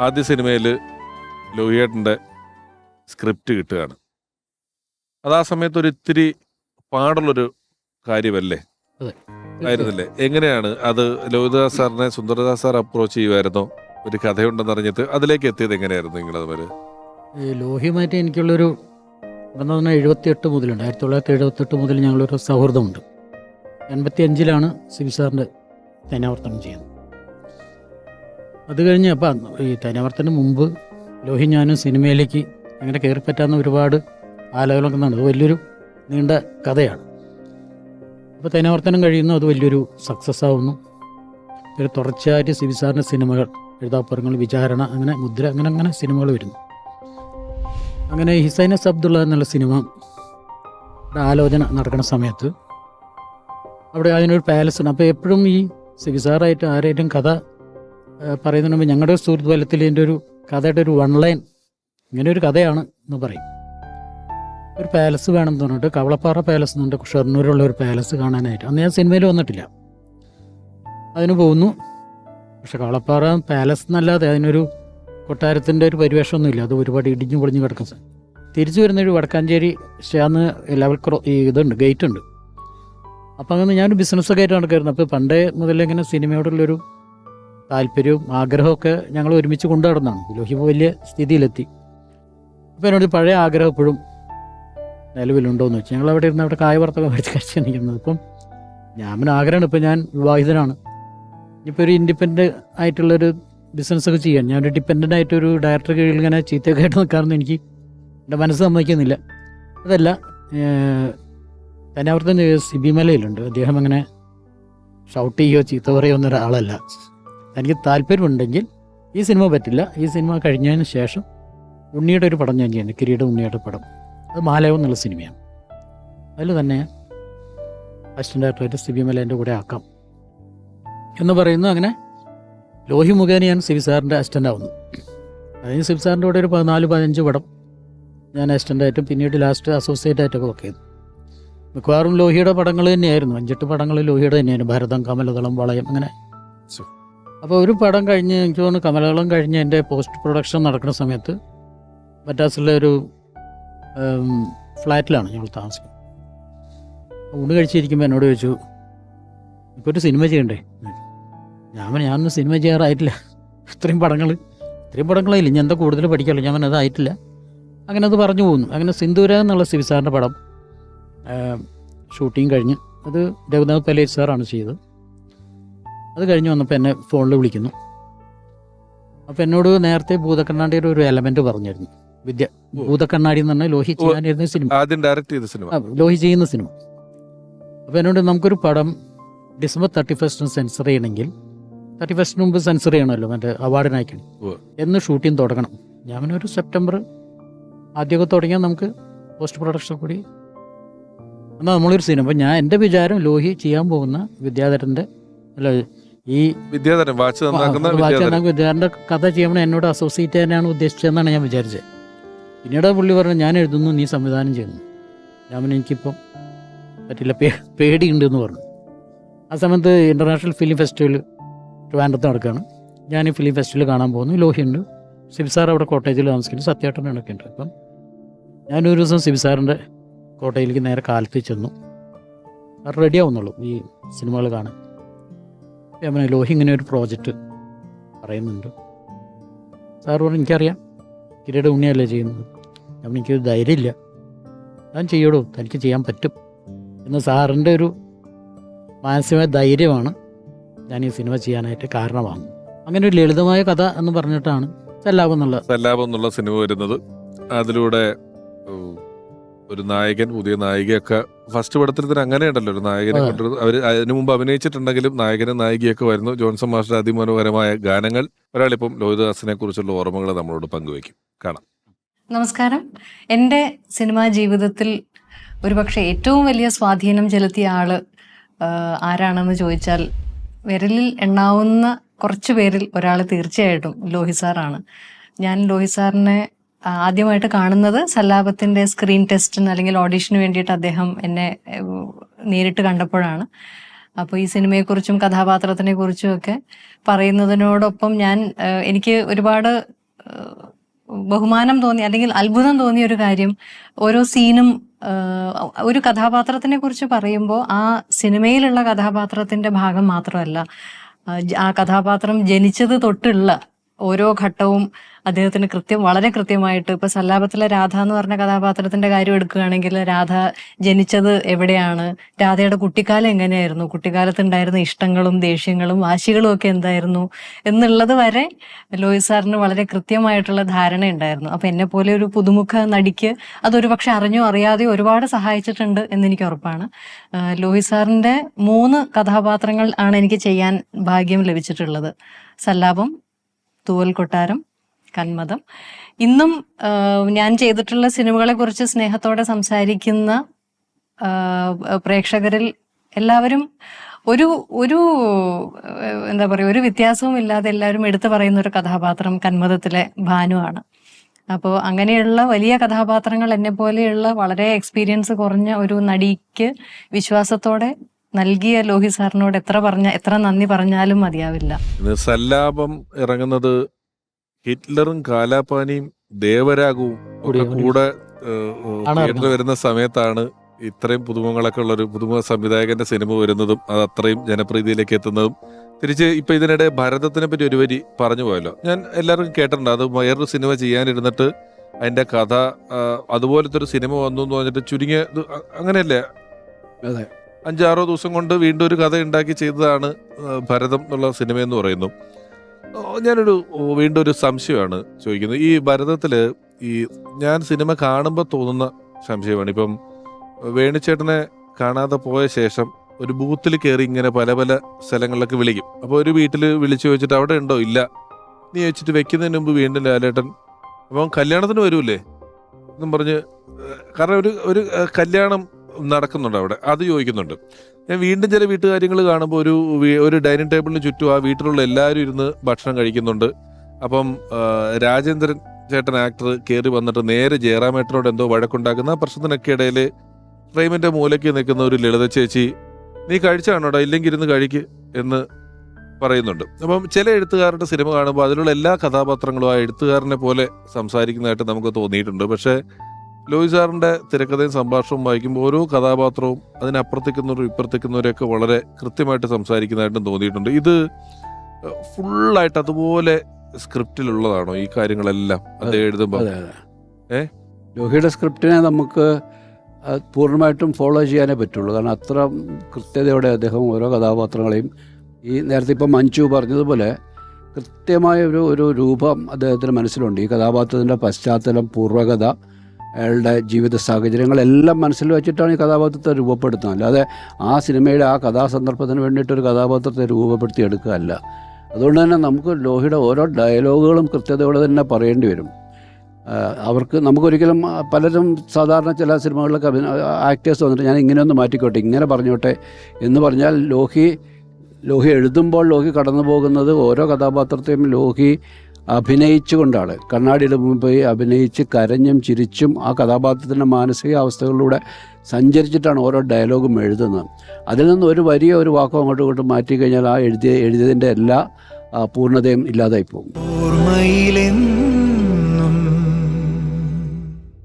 ആദ്യ സിനിമയിൽ ലോഹിയേട്ടന്റെ സ്ക്രിപ്റ്റ് കിട്ടുകയാണ്. അത് ആ സമയത്ത് ഒരു ഇത്തിരി പാടുള്ളൊരു കാര്യമല്ലേ? ആയിരുന്നില്ലേ? എങ്ങനെയാണ് അത് ലോഹിതദാസ് സാറിനെ സുന്ദരദാസ് സാർ അപ്രോച്ച് ചെയ്യുമായിരുന്നോ ഒരു കഥയുണ്ടെന്ന് അറിഞ്ഞിട്ട് അതിലേക്ക് എത്തിയത് എങ്ങനെയായിരുന്നു നിങ്ങൾ അതുവരെ ലോഹിയുമായിട്ട് എനിക്കുള്ളൊരു ബന്ധം പറഞ്ഞാൽ എഴുപത്തിയെട്ട് മുതലുണ്ട്. ആയിരത്തി തൊള്ളായിരത്തി എഴുപത്തെട്ട് മുതൽ ഞങ്ങളൊരു സൗഹൃദമുണ്ട്. എൺപത്തി അഞ്ചിലാണ് സിബി സാറിന്റെ തേനാവർത്തനം ചെയ്യുന്നത്. അത് കഴിഞ്ഞ് അപ്പം ഈ തേനാവർത്തനം മുമ്പ് ലോഹി ഞാനും സിനിമയിലേക്ക് അങ്ങനെ കയറിപ്പറ്റാവുന്ന ഒരുപാട് ആലോചനകളൊക്കെ നടന്നു. അത് വലിയൊരു നീണ്ട കഥയാണ്. അപ്പോൾ തേനാവർത്തനം കഴിയുന്നു. അത് വലിയൊരു സക്സസ് ആവുന്നു. ഒരു തുടർച്ചയായിട്ട് സിബി സാറിന്റെ സിനിമകൾ എഴുതാപ്പുറങ്ങൾ വിചാരണ അങ്ങനെ മുദ്ര അങ്ങനെ അങ്ങനെ സിനിമകൾ വരുന്നു. അങ്ങനെ ഹിസൈനസ് അബ്ദുള്ള എന്നുള്ള സിനിമ ആലോചന നടക്കുന്ന സമയത്ത് അവിടെ അതിനൊരു പാലസ് ഉണ്ട്. അപ്പോൾ എപ്പോഴും ഈ സിബിസാറായിട്ട് ആരായിട്ടും കഥ പറയുന്നതിന് മുമ്പ് ഞങ്ങളുടെ സുഹൃത്ത് ബലത്തിൽ എന്റെ ഒരു കഥയുടെ ഒരു വൺ ലൈൻ ഇങ്ങനെ ഒരു കഥയാണ് എന്ന് പറയും. ഒരു പാലസ് വേണം പറഞ്ഞിട്ട് കവളപ്പാറ പാലസ് എന്നുണ്ട് ഷൊർണൂരുള്ള ഒരു പാലസ് കാണാനായിട്ട്. അന്ന് ഞാൻ സിനിമയിൽ വന്നിട്ടില്ല. അതിന് പോകുന്നു പക്ഷെ കവളപ്പാറ പാലസ് എന്നല്ലാതെ അതിനൊരു കൊട്ടാരത്തിന്റെ ഒരു പരിവേഷമൊന്നുമില്ല. അത് ഒരുപാട് ഇടിഞ്ഞു പൊളിഞ്ഞു കിടക്കും. തിരിച്ചു വരുന്ന ഒരു വടക്കാഞ്ചേരി സ്റ്റേന്ന് ലെവൽ ക്രോ ഇതുണ്ട് ഗേറ്റ് ഉണ്ട്. അപ്പം അങ്ങനെ ഞാനൊരു ബിസിനസ്സൊക്കെ ആയിട്ട് നടക്കായിരുന്നു അപ്പോൾ പണ്ടേ മുതലേ ഇങ്ങനെ സിനിമയോടുള്ളൊരു താല്പര്യവും ആഗ്രഹമൊക്കെ ഞങ്ങൾ ഒരുമിച്ച് കൊണ്ടു നടന്നാണ് ലോഹി വലിയ സ്ഥിതിയിലെത്തി. അപ്പോൾ എന്നോട് പഴയ ആഗ്രഹം എപ്പോഴും നിലവിലുണ്ടോ എന്ന് വെച്ചാൽ ഞങ്ങൾ അവിടെ ഇരുന്ന് അവിടെ കായ വറുത്തൊക്കെ കഴിച്ച് നിൽക്കുന്നത് ഇപ്പം ഞാൻ പിന്നെ ആഗ്രഹമാണ്. ഇപ്പം ഞാൻ വിവാഹിതനാണ്. ഇനിയിപ്പോൾ ഒരു ഇൻഡിപെൻഡന്റ് ആയിട്ടുള്ളൊരു ബിസിനസ്സൊക്കെ ചെയ്യാൻ. ഞാനൊരു ഡിപ്പെൻഡന്റ് ആയിട്ടൊരു ഡയറക്ടർ കീഴിൽ ഇങ്ങനെ ചീത്തയൊക്കെ ആയിട്ട് നിൽക്കാറൊന്നും എനിക്ക് എന്റെ മനസ്സ് സമ്മതിക്കുന്നില്ല. അതല്ല തന്നെ അവിടുത്തെ സിബി മലയിലുണ്ട് അദ്ദേഹം അങ്ങനെ ഷൗട്ട് ചെയ്യുകയോ ചീത്ത പറയുകയോ എന്നൊരാളല്ല എനിക്ക് താല്പര്യമുണ്ടെങ്കിൽ ഈ സിനിമ പറ്റില്ല. ഈ സിനിമ കഴിഞ്ഞതിന് ശേഷം ഉണ്ണിയുടെ ഒരു പടം ഞാൻ ചെയ്യുന്നത് കിരീട ഉണ്ണിയുടെ പടം. അത് മാലയോ എന്നുള്ള സിനിമയാണ്. അതിൽ തന്നെ അസിസ്റ്റന്റ് ഡയറക്ടറായിട്ട് സിബി മലേന്റെ കൂടെ ആക്കാം എന്ന് പറയുന്നു. അങ്ങനെ ലോഹി മുഖേന ഞാൻ സിബി സാറിന്റെ അസിസ്റ്റന്റ് ആവുന്നു. അതിന് സിബി സാറിന്റെ കൂടെ ഒരു പതിനാല് പതിനഞ്ച് പടം ഞാൻ അസിസ്റ്റന്റായിട്ടും പിന്നീട് ലാസ്റ്റ് അസോസിയേറ്റ് ആയിട്ടൊക്കെ വർക്ക് ചെയ്തു മിക്കവാറും ലോഹിയുടെ പടങ്ങൾ തന്നെയായിരുന്നു. അഞ്ചെട്ട് പടങ്ങൾ ലോഹിയുടെ തന്നെയായിരുന്നു. ഭരതം കമലതളം വളയം അങ്ങനെ. അപ്പോൾ ഒരു പടം കഴിഞ്ഞ് എനിക്ക് തോന്നുന്നു കമലകളം കഴിഞ്ഞ് എന്റെ പോസ്റ്റ് പ്രൊഡക്ഷൻ നടക്കുന്ന സമയത്ത് മറ്റാസിലെ ഒരു ഫ്ലാറ്റിലാണ് ഞങ്ങൾ താമസിക്കുന്നത്. ഊണ് കഴിച്ചിരിക്കുമ്പോൾ എന്നോട് ചോദിച്ചു ഇപ്പോൾ ഒരു സിനിമ ചെയ്യണ്ടേ? ഞാൻ ഞാനൊന്നും സിനിമ ചെയ്യാറായിട്ടില്ല. ഇത്രയും പടങ്ങൾ ഇത്രയും പടങ്ങളായില്ല? ഞാൻ എന്താ കൂടുതൽ പഠിക്കാമല്ലോ ഞാൻ അത് അതായിട്ടില്ല അങ്ങനെ അത് പറഞ്ഞു പോകുന്നു. അങ്ങനെ സിന്ദൂര എന്നുള്ള സിബി സാറിന്റെ പടം ഷൂട്ടിങ് കഴിഞ്ഞ് അത് രഘുനാഥ് പലേജ് സാറാണ് ചെയ്തത്. അത് കഴിഞ്ഞ് വന്നപ്പോൾ എന്നെ ഫോണിൽ വിളിക്കുന്നു. അപ്പോൾ എന്നോട് നേരത്തെ ഭൂതക്കണ്ണാടിയുടെ ഒരു എലമെന്റ് പറഞ്ഞിരുന്നു വിദ്യ ഭൂതക്കണ്ണാടി എന്ന് പറഞ്ഞാൽ ലോഹി ചെയ്യാനിരുന്ന സിനിമ. ആദ്യം ഡയറക്റ്റ് ചെയ്ത സിനിമ. ലോഹി ചെയ്യുന്ന സിനിമ. അപ്പോൾ എന്നോട് നമുക്കൊരു പടം ഡിസംബർ തേർട്ടി ഫസ്റ്റിന് സെൻസർ ചെയ്യണമെങ്കിൽ തേർട്ടി ഫസ്റ്റിന് മുമ്പ് സെൻസർ ചെയ്യണമല്ലോ മറ്റേ അവാർഡിനായിക്കണം. എന്ന് ഷൂട്ടിംഗ് തുടങ്ങണം. ഞാൻ പിന്നെ ഒരു സെപ്റ്റംബർ ആദ്യമൊക്കെ തുടങ്ങിയാൽ നമുക്ക് പോസ്റ്റ് പ്രൊഡക്ഷൻ കൂടി. എന്നാൽ നമ്മളൊരു സിനിമ. ഞാൻ എന്റെ വിചാരം ലോഹി ചെയ്യാൻ പോകുന്ന വിദ്യാധരന്റെ അല്ല ഈ വിദ്യാധരൻ വാച്ച് നന്നാക്കുന്ന വിദ്യാധരന്റെ കഥ ചെയ്യണം എന്നോട് അസോസിയേറ്റ് തന്നെയാണ് ഉദ്ദേശിച്ചതെന്നാണ് ഞാൻ വിചാരിച്ചത്. പിന്നീട് പുള്ളി പറഞ്ഞു ഞാൻ എഴുതുന്നു നീ സംവിധാനം ചെയ്യുന്നു. രാമൻ എനിക്കിപ്പം പറ്റില്ല പേ പേടിയുണ്ട് എന്ന് പറഞ്ഞു. ആ സമയത്ത് ഇന്റർനാഷണൽ ഫിലിം ഫെസ്റ്റിവൽ ട്രിവാൻഡ്രത്ത് നടക്കുകയാണ്. ഞാൻ ഈ ഫിലിം ഫെസ്റ്റിവൽ കാണാൻ പോകുന്നു. ലോഹിയുണ്ട്. സിബിസാർ അവിടെ കോട്ടേജിൽ താമസിക്കുന്നു. സത്യാട്ടനൊക്കെ ഉണ്ട് അപ്പം ഞാനൊരു ദിവസം സിബിസാറിന്റെ കോട്ടയിലേക്ക് നേരെ കാലത്ത് ചെന്നു. അവർ റെഡി ആവുന്നുള്ളൂ ഈ സിനിമകൾ കാണാൻ. പറഞ്ഞു ലോഹി ഇങ്ങനെ ഒരു പ്രോജക്റ്റ് പറയുന്നുണ്ട്. സാർ പറഞ്ഞു എനിക്കറിയാം. കിരീട ഉണ്ണിയല്ലേ ചെയ്യുന്നത്. ഞാൻ എനിക്കൊരു ധൈര്യമില്ല. ഞാൻ ചെയ്യടോ തനിക്ക് ചെയ്യാൻ പറ്റും. എന്ന് സാറിന്റെ ഒരു മാനസികമായ ധൈര്യമാണ് ഞാൻ ഈ സിനിമ ചെയ്യാനായിട്ട് കാരണമാണ് അങ്ങനെ ഒരു ലളിതമായ കഥ എന്ന് പറഞ്ഞിട്ടാണ് സല്ലാബ് എന്നുള്ള സല്ലാപം എന്നുള്ള സിനിമ വരുന്നത്. അതിലൂടെ ഒരു നായകൻ പുതിയ നായികയൊക്കെ ഫസ്റ്റ് പടത്തിൽ തന്നെ അങ്ങനെയുണ്ടല്ലോ. ഒരു നായകനെ. കൊണ്ടു അവർ അതിനു മുമ്പ് അഭിനയിച്ചിട്ടുണ്ടെങ്കിലും നായകനും നായികയൊക്കെ വരുന്നു. ജോൺസൺ മാസ്റ്റർ അതിമനോഹരമായ ഗാനങ്ങൾ. ഒരാളിപ്പം ലോഹിതദാസിനെ കുറിച്ചുള്ള ഓർമ്മകൾ നമ്മളോട് പങ്കുവയ്ക്കും. കാണാം. നമസ്കാരം. എന്റെ സിനിമാ ജീവിതത്തിൽ ഒരുപക്ഷെ ഏറ്റവും വലിയ സ്വാധീനം ചെലുത്തിയ ആൾ ആരാണെന്ന് ചോദിച്ചാൽ വിരലിൽ എണ്ണാവുന്ന കുറച്ച് പേരിൽ ഒരാൾ തീർച്ചയായിട്ടും ലോഹി സാറാണ് ഞാൻ ലോഹി സാറിനെ ആ, ആദ്യമായിട്ട് കാണുന്നത് സല്ലാപത്തിന്റെ സ്ക്രീൻ ടെസ്റ്റിന് അല്ലെങ്കിൽ ഓഡീഷന് വേണ്ടിയിട്ട് അദ്ദേഹം എന്നെ നേരിട്ട് കണ്ടപ്പോഴാണ്. അപ്പോൾ ഈ സിനിമയെക്കുറിച്ചും കഥാപാത്രത്തിനെ കുറിച്ചും ഒക്കെ പറയുന്നതിനോടൊപ്പം ഞാൻ എനിക്ക് ഒരുപാട് ബഹുമാനം തോന്നി അല്ലെങ്കിൽ അത്ഭുതം തോന്നിയ ഒരു കാര്യം ഓരോ സീനും ഒരു കഥാപാത്രത്തിനെ കുറിച്ച് പറയുമ്പോൾ ആ സിനിമയിലുള്ള കഥാപാത്രത്തിന്റെ ഭാഗം മാത്രമല്ല ആ കഥാപാത്രം ജനിച്ചത് തൊട്ടുള്ള ഓരോ ഘട്ടവും അദ്ദേഹത്തിന് കൃത്യം വളരെ കൃത്യമായിട്ട് ഇപ്പൊ സല്ലാപത്തിലെ രാധ എന്ന് പറഞ്ഞ കഥാപാത്രത്തിന്റെ കാര്യം എടുക്കുകയാണെങ്കിൽ രാധ ജനിച്ചത് എവിടെയാണ്? രാധയുടെ കുട്ടിക്കാലം എങ്ങനെയായിരുന്നു? കുട്ടിക്കാലത്ത് ഉണ്ടായിരുന്ന ഇഷ്ടങ്ങളും ദേഷ്യങ്ങളും വാശികളും ഒക്കെ എന്തായിരുന്നു? എന്നുള്ളത് വരെ ലോയിസ് സാറിന് വളരെ കൃത്യമായിട്ടുള്ള ധാരണ ഉണ്ടായിരുന്നു അപ്പൊ എന്നെ പോലെ ഒരു പുതുമുഖ നടിക്ക് അതൊരു പക്ഷെ അറിഞ്ഞോ അറിയാതെയോ ഒരുപാട് സഹായിച്ചിട്ടുണ്ട് എന്ന് എനിക്ക് ഉറപ്പാണ്. ലോയിസ് സാറിന്റെ മൂന്ന് കഥാപാത്രങ്ങൾ ആണ് എനിക്ക് ചെയ്യാൻ ഭാഗ്യം ലഭിച്ചിട്ടുള്ളത്. സല്ലാപം തൂവൽ കൊട്ടാരം കന്മതം. ഇന്നും ഞാൻ ചെയ്തിട്ടുള്ള സിനിമകളെ കുറിച്ച് സ്നേഹത്തോടെ സംസാരിക്കുന്ന പ്രേക്ഷകരിൽ എല്ലാവരും ഒരു ഒരു എന്താ പറയുക ഒരു വ്യത്യാസവും ഇല്ലാതെ എല്ലാവരും എടുത്തു പറയുന്ന ഒരു കഥാപാത്രം കന്മതത്തിലെ ഭാനുവാണ് അപ്പോൾ അങ്ങനെയുള്ള വലിയ കഥാപാത്രങ്ങൾ എന്നെ പോലെയുള്ള വളരെ എക്സ്പീരിയൻസ് കുറഞ്ഞ ഒരു നടിക്ക് വിശ്വാസത്തോടെ നൽകിയ ലോഹി സാറിനോട് എത്ര പറഞ്ഞ എത്ര നന്ദി പറഞ്ഞാലും മതിയാവില്ല. സല്ലാപം ഇറങ്ങുന്നത് ഹിറ്റ്ലറും കാലാപാനിയും ദേവരാഗവും ഒക്കെ കൂടെ തിയേറ്ററിൽ വരുന്ന സമയത്താണ് ഇത്രയും പുതുമുഖങ്ങളൊക്കെ ഉള്ള ഒരു പുതുമുഖ സംവിധായകന്റെ സിനിമ വരുന്നതും അത് അത്രയും ജനപ്രീതിയിലേക്ക് എത്തുന്നതും. തിരിച്ച് ഇപ്പൊ ഇതിനിടെ ഭരതത്തിനെ പറ്റി ഒരു വരി പറഞ്ഞു പോയല്ലോ. ഞാൻ എല്ലാവർക്കും കേട്ടിട്ടുണ്ട്. അത് വേറൊരു സിനിമ ചെയ്യാനിരുന്നിട്ട് അതിന്റെ കഥ അതുപോലത്തെ ഒരു സിനിമ വന്നു എന്ന് പറഞ്ഞിട്ട് ചുരുങ്ങിയ അങ്ങനെയല്ലേ? അതെ. അഞ്ചാറോ ദിവസം കൊണ്ട് വീണ്ടും ഒരു കഥ ഉണ്ടാക്കി ചെയ്തതാണ് ഭരതം എന്നുള്ള സിനിമ എന്ന് പറയുന്നു. ഞാനൊരു വീണ്ടും ഒരു സംശയമാണ് ചോദിക്കുന്നത്. ഈ ഭരതത്തിൽ ഈ ഞാൻ സിനിമ കാണുമ്പോൾ തോന്നുന്ന സംശയമാണ്. ഇപ്പം വേണിച്ചേട്ടനെ കാണാതെ പോയ ശേഷം ഒരു ബൂത്തിൽ കയറി ഇങ്ങനെ പല പല സ്ഥലങ്ങളിലൊക്കെ വിളിക്കും. അപ്പോൾ ഒരു വീട്ടിൽ വിളിച്ചു ചോദിച്ചിട്ട് അവിടെ ഉണ്ടോ? ഇല്ല. നീ ചോദിച്ചിട്ട് വെക്കുന്നതിന് മുമ്പ് വീണ്ടും ലാലേട്ടൻ അപ്പം കല്യാണത്തിന് വരൂലേ എന്നും പറഞ്ഞ് കാരണം ഒരു ഒരു കല്യാണം നടക്കുന്നുണ്ട് അവിടെ. അത് ചോദിക്കുന്നുണ്ട്. ഞാൻ വീണ്ടും ചില വീട്ടുകാര്യങ്ങൾ കാണുമ്പോൾ ഒരു ഒരു ഡൈനിങ് ടേബിളിന് ചുറ്റും ആ വീട്ടിലുള്ള എല്ലാവരും ഇരുന്ന് ഭക്ഷണം കഴിക്കുന്നുണ്ട്. അപ്പം രാജേന്ദ്രൻ ചേട്ടൻ ആക്ടർ കയറി വന്നിട്ട് നേരെ ജയറാമേട്ടനോട് എന്തോ വഴക്കുണ്ടാക്കുന്ന ആ പ്രശ്നത്തിനൊക്കെ ഇടയിൽ ഫ്രെയിമിന്റെ മൂലയ്ക്ക് നിൽക്കുന്ന ഒരു ലളിത ചേച്ചി നീ കഴിച്ചാണോടാ? ഇല്ലെങ്കിൽ ഇരുന്ന് കഴിക്ക് എന്ന് പറയുന്നുണ്ട്. അപ്പം ചില എഴുത്തുകാരുടെ സിനിമ കാണുമ്പോൾ അതിലുള്ള എല്ലാ കഥാപാത്രങ്ങളും ആ എഴുത്തുകാരനെ പോലെ സംസാരിക്കുന്നതായിട്ട് നമുക്ക് തോന്നിയിട്ടുണ്ട്. പക്ഷേ ലോയി സാറിന്റെ തിരക്കഥയും സംഭാഷണവും വായിക്കുമ്പോൾ ഓരോ കഥാപാത്രവും അതിനപ്പുറത്തേക്കുന്നവരും ഇപ്പുറത്തേക്കുന്നവരെയൊക്കെ വളരെ കൃത്യമായിട്ട് സംസാരിക്കുന്നതായിട്ടും തോന്നിയിട്ടുണ്ട്. ഇത് ഫുള്ളായിട്ട് അതുപോലെ സ്ക്രിപ്റ്റിലുള്ളതാണോ ഈ കാര്യങ്ങളെല്ലാം? അത് എഴുതുമ്പോൾ അതെ അതെ. ഏ? ലോഹിയുടെ സ്ക്രിപ്റ്റിനെ നമുക്ക് പൂർണമായിട്ടും ഫോളോ ചെയ്യാനേ പറ്റുള്ളൂ. കാരണം അത്ര കൃത്യതയോടെ അദ്ദേഹം ഓരോ കഥാപാത്രങ്ങളെയും ഈ നേരത്തെ ഇപ്പം മഞ്ജു പറഞ്ഞതുപോലെ കൃത്യമായ ഒരു ഒരു രൂപം അദ്ദേഹത്തിന്റെ മനസ്സിലുണ്ട്. ഈ കഥാപാത്രത്തിന്റെ പശ്ചാത്തലം പൂർവകഥ അയാളുടെ ജീവിത സാഹചര്യങ്ങളെല്ലാം മനസ്സിൽ വെച്ചിട്ടാണ് ഈ കഥാപാത്രത്തെ രൂപപ്പെടുത്തുന്നത്. അല്ലാതെ ആ സിനിമയുടെ ആ കഥാസന്ദർഭത്തിന് വേണ്ടിയിട്ട് ഒരു കഥാപാത്രത്തെ രൂപപ്പെടുത്തി എടുക്കുകയല്ല അതുകൊണ്ട് തന്നെ നമുക്ക് ലോഹിയുടെ ഓരോ ഡയലോഗുകളും കൃത്യതയോടെ തന്നെ പറയേണ്ടി വരും. അവർക്ക് നമുക്കൊരിക്കലും പലരും സാധാരണ ചില സിനിമകളിലൊക്കെ അഭിന ആക്ടേഴ്സ് വന്നിട്ട് ഞാൻ ഇങ്ങനെയൊന്ന് മാറ്റിക്കോട്ടെ ഇങ്ങനെ പറഞ്ഞോട്ടെ എന്ന് പറഞ്ഞാൽ ലോഹി ലോഹി എഴുതുമ്പോൾ ലോഹി കടന്നു പോകുന്നത് ഓരോ കഥാപാത്രത്തെയും ലോഹി അഭിനയിച്ചുകൊണ്ടാണ്. കണ്ണാടിയുടെ മുമ്പിൽ പോയി അഭിനയിച്ച് കരഞ്ഞും ചിരിച്ചും ആ കഥാപാത്രത്തിന്റെ മാനസികാവസ്ഥകളിലൂടെ സഞ്ചരിച്ചിട്ടാണ് ഓരോ ഡയലോഗും എഴുതുന്നത്. അതിൽ നിന്ന് ഒരു വലിയ ഒരു വാക്കോ അങ്ങോട്ടും ഇങ്ങോട്ടും മാറ്റി കഴിഞ്ഞാൽ ആ എഴുതിയ എഴുതിയതിന്റെ എല്ലാ പൂർണതയും ഇല്ലാതായി പോകും.